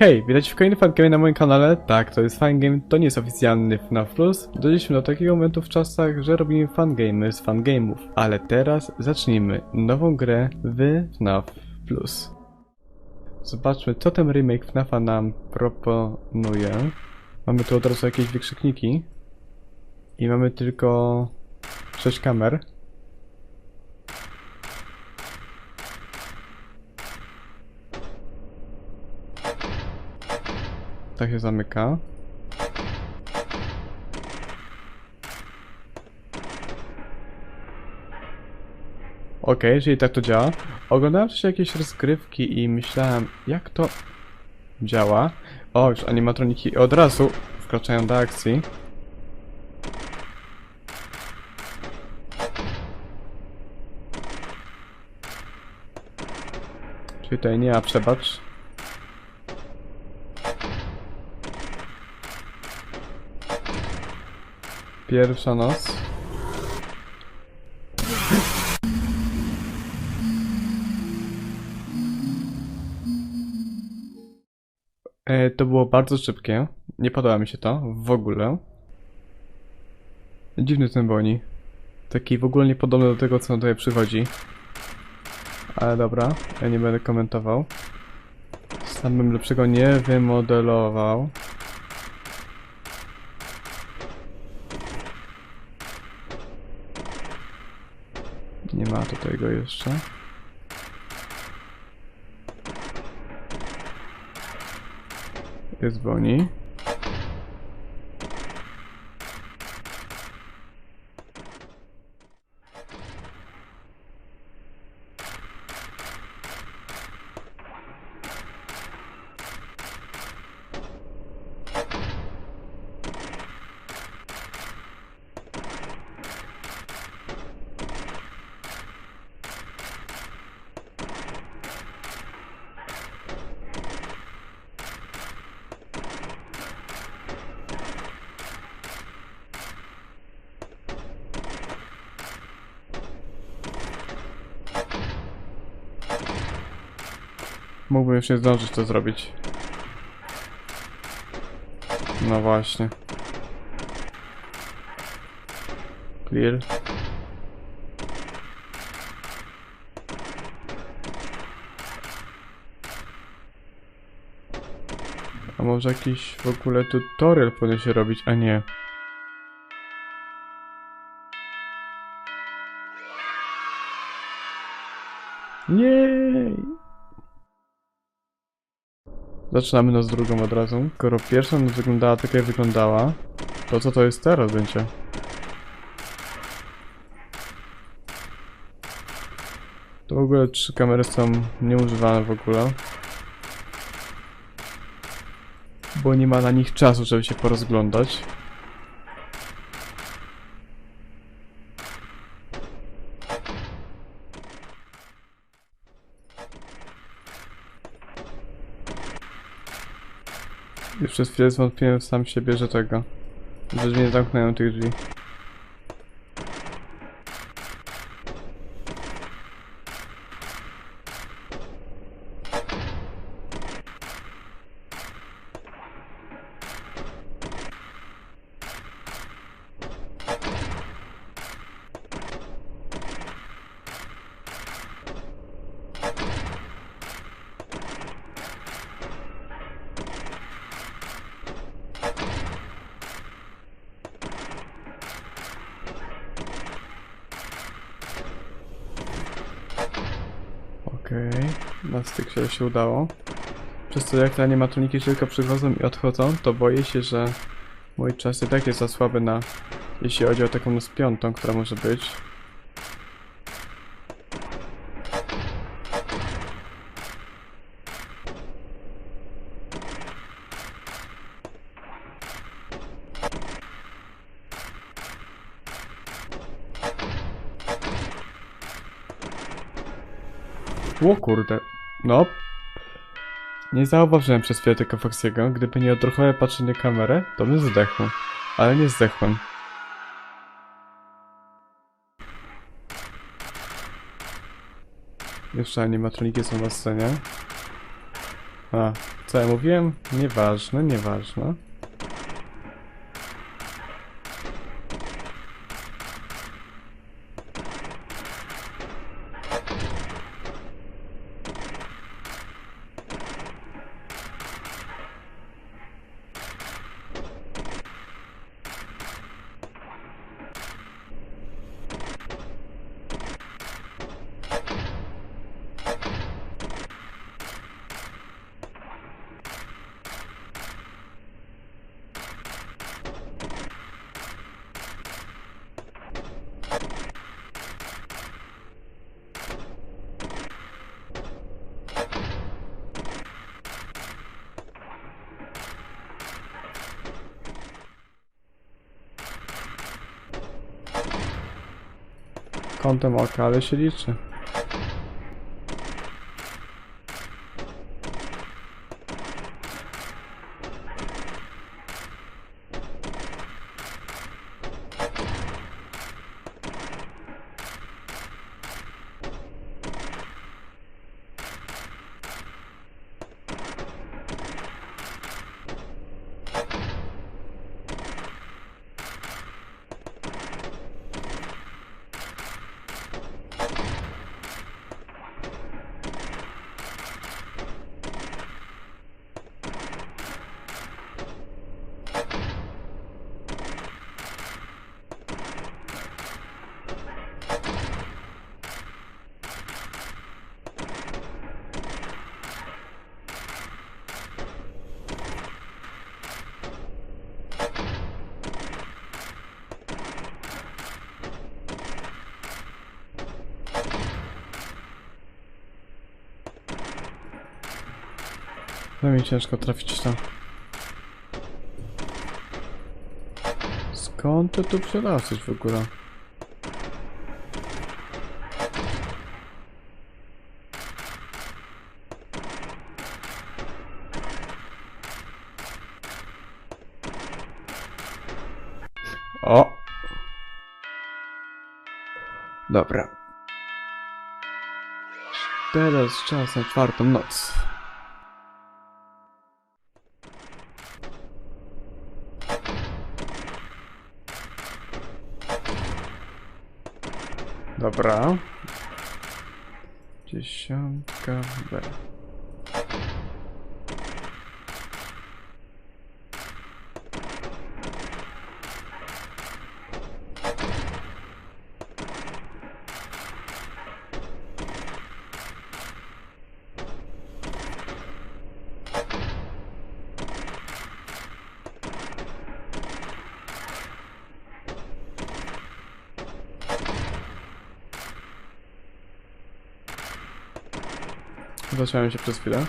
Hej, witajcie w kolejnym fangame na moim kanale. Tak, to jest fangame, to nie jest oficjalny FNAF. Doszliśmy do takiego momentu w czasach, że robimy fangamy z fangame'ów. Ale teraz zacznijmy nową grę w FNAF. Zobaczmy, co ten remake FNAFa nam proponuje. Mamy tu od razu jakieś wykrzykniki. I mamy tylko 6 kamer. Tak się zamyka. Okej, czyli tak to działa. Oglądałem też jakieś rozgrywki i myślałem, jak to działa. O, już animatroniki od razu wkraczają do akcji. Czyli tutaj nie ma przebacz. Pierwsza noc. E, to było bardzo szybkie. Nie podoba mi się to w ogóle. Dziwny ten boni. Taki w ogóle niepodobny do tego, co tutaj przychodzi. Ale dobra, ja nie będę komentował. Sam bym lepszego nie wymodelował. Nie ma tutaj go jeszcze. Jest Boni. Mógłbym już zdążyć to zrobić. No właśnie. Clear. A może jakiś w ogóle tutorial powinien się robić, a nie. Nie. Zaczynamy no z drugą od razu. Skoro pierwsza wyglądała tak jak wyglądała, to co to jest teraz będzie? To w ogóle trzy kamery są nieużywane w ogóle. Bo nie ma na nich czasu, żeby się porozglądać. Już przez chwilę zwątpiłem w sam siebie, że tego. Że nie zamknęją tych drzwi. Na styk się, udało. Przez co jak animatroniki tylko przychodzą i odchodzą, to boję się, że mój czas i tak jest za słaby na... Jeśli chodzi o taką z piątą, która może być. O kurde. No. Nie zauważyłem przez chwilę tego Foxiego. Gdyby nie odruchowe patrzenie kamerę, to bym zdechł. Ale nie zdechłem. Jeszcze animatroniki są na scenie. A, Co ja mówiłem? Nieważne, nieważne. Kątem oka, ale się liczy. No mi ciężko trafić tam. Skąd ty tu przylazłeś w ogóle? O! Dobra. Teraz czas na czwartą noc. Dobra. Dziesiątka B. Zacząłem się przez chwilę.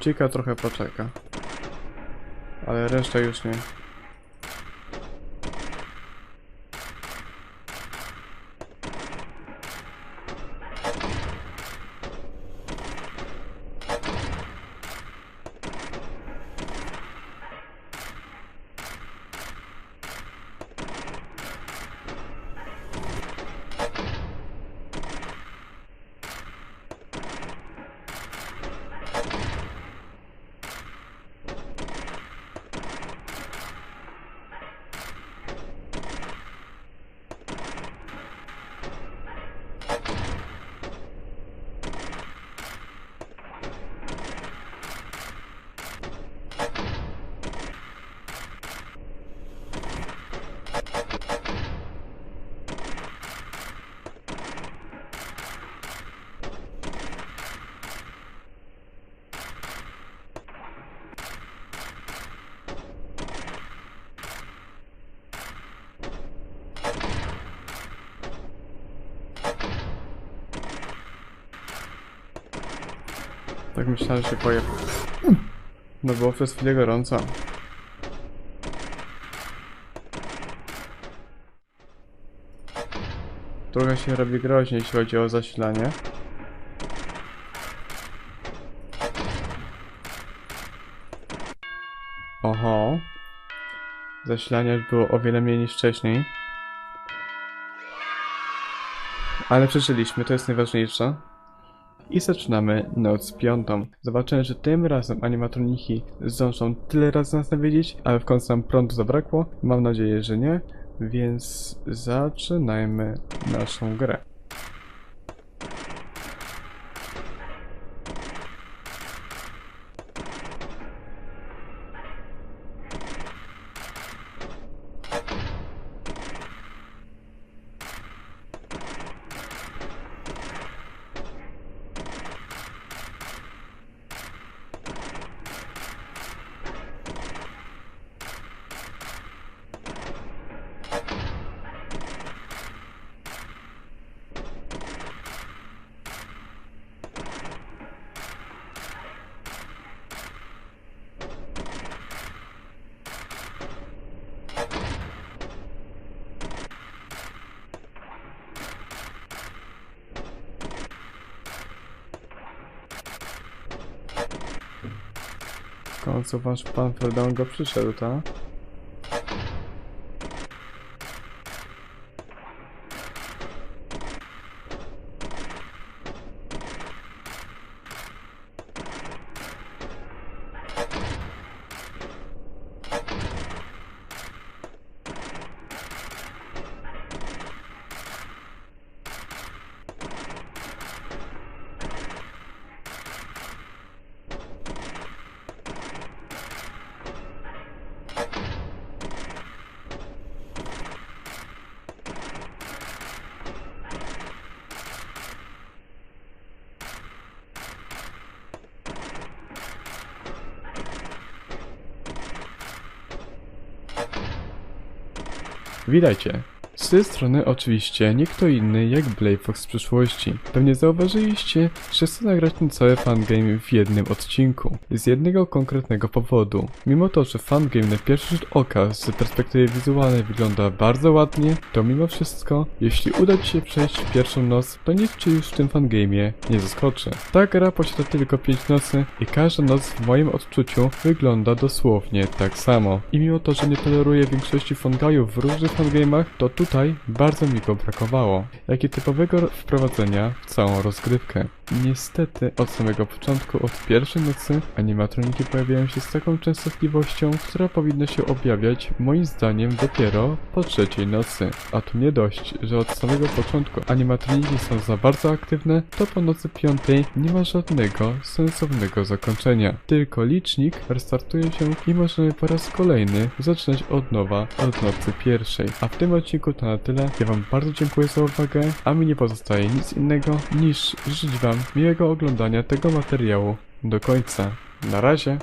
Cika trochę poczeka. Ale reszta już nie. Tak myślałem, że się poje. No było przez chwilę gorąco. Trochę się robi groźnie, jeśli chodzi o zasilanie. Oho. Zasilanie już było o wiele mniej niż wcześniej. Ale przeżyliśmy, to jest najważniejsze. I zaczynamy noc piątą. Zobaczymy, że tym razem animatroniki zdążą tyle razy nas nawiedzić, ale w końcu nam prądu zabrakło. Mam nadzieję, że nie. Więc zaczynajmy naszą grę. Końcu wasz pan Ferdongo przyszedł, tak? Witajcie. Z tej strony oczywiście nie kto inny jak Blayfox z przyszłości. Pewnie zauważyliście, że chcę nagrać ten cały fangame w jednym odcinku. Z jednego konkretnego powodu. Mimo to, że fangame na pierwszy rzut oka z perspektywy wizualnej wygląda bardzo ładnie, to mimo wszystko, jeśli uda Ci się przejść pierwszą noc, to nikt Cię już w tym fangame'ie nie zaskoczy. Ta gra posiada tylko 5 nocy i każda noc w moim odczuciu wygląda dosłownie tak samo. I mimo to, że nie toleruję większości fangajów w różnych fangame'ach, to tutaj bardzo mi go brakowało. Jak i typowego wprowadzenia w całą rozgrywkę. Niestety, od samego początku, od pierwszej nocy, animatroniki pojawiają się z taką częstotliwością, która powinna się objawiać, moim zdaniem, dopiero po trzeciej nocy. A tu nie dość, że od samego początku animatroniki są za bardzo aktywne, to po nocy piątej nie ma żadnego sensownego zakończenia. Tylko licznik restartuje się i możemy po raz kolejny zaczynać od nowa od nocy pierwszej. A w tym odcinku to na tyle. Ja wam bardzo dziękuję za uwagę, a mi nie pozostaje nic innego niż życzyć wam miłego oglądania tego materiału do końca. Na razie.